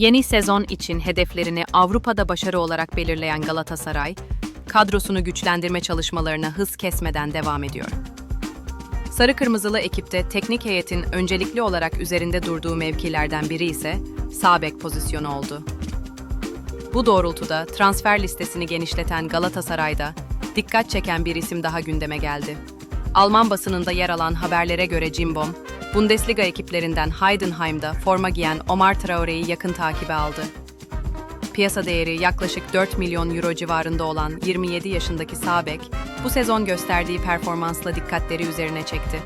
Yeni sezon için hedeflerini Avrupa'da başarı olarak belirleyen Galatasaray, kadrosunu güçlendirme çalışmalarına hız kesmeden devam ediyor. Sarı Kırmızılı ekipte teknik heyetin öncelikli olarak üzerinde durduğu mevkilerden biri ise sağ bek pozisyonu oldu. Bu doğrultuda transfer listesini genişleten Galatasaray'da dikkat çeken bir isim daha gündeme geldi. Alman basınında yer alan haberlere göre Cimbom, Bundesliga ekiplerinden Heidenheim'da forma giyen Omar Traore'yi yakın takibe aldı. Piyasa değeri yaklaşık 4 milyon euro civarında olan 27 yaşındaki sağ bek, bu sezon gösterdiği performansla dikkatleri üzerine çekti.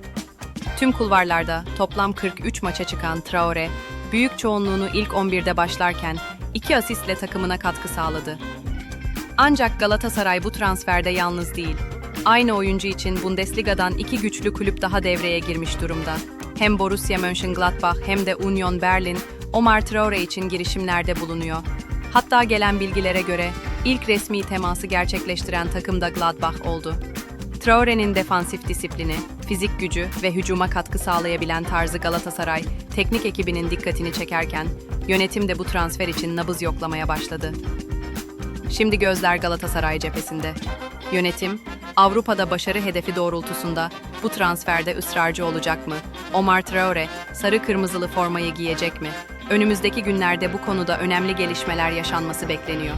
Tüm kulvarlarda toplam 43 maça çıkan Traore, büyük çoğunluğunu ilk 11'de başlarken iki asistle takımına katkı sağladı. Ancak Galatasaray bu transferde yalnız değil. Aynı oyuncu için Bundesliga'dan iki güçlü kulüp daha devreye girmiş durumda. Hem Borussia Mönchengladbach hem de Union Berlin, Omar Traore için girişimlerde bulunuyor. Hatta gelen bilgilere göre ilk resmi teması gerçekleştiren takım da Gladbach oldu. Traore'nin defansif disiplini, fizik gücü ve hücuma katkı sağlayabilen tarzı Galatasaray, teknik ekibinin dikkatini çekerken, yönetim de bu transfer için nabız yoklamaya başladı. Şimdi gözler Galatasaray cephesinde. Yönetim, Avrupa'da başarı hedefi doğrultusunda bu transferde ısrarcı olacak mı? Omar Traore, sarı kırmızılı formayı giyecek mi? Önümüzdeki günlerde bu konuda önemli gelişmeler yaşanması bekleniyor.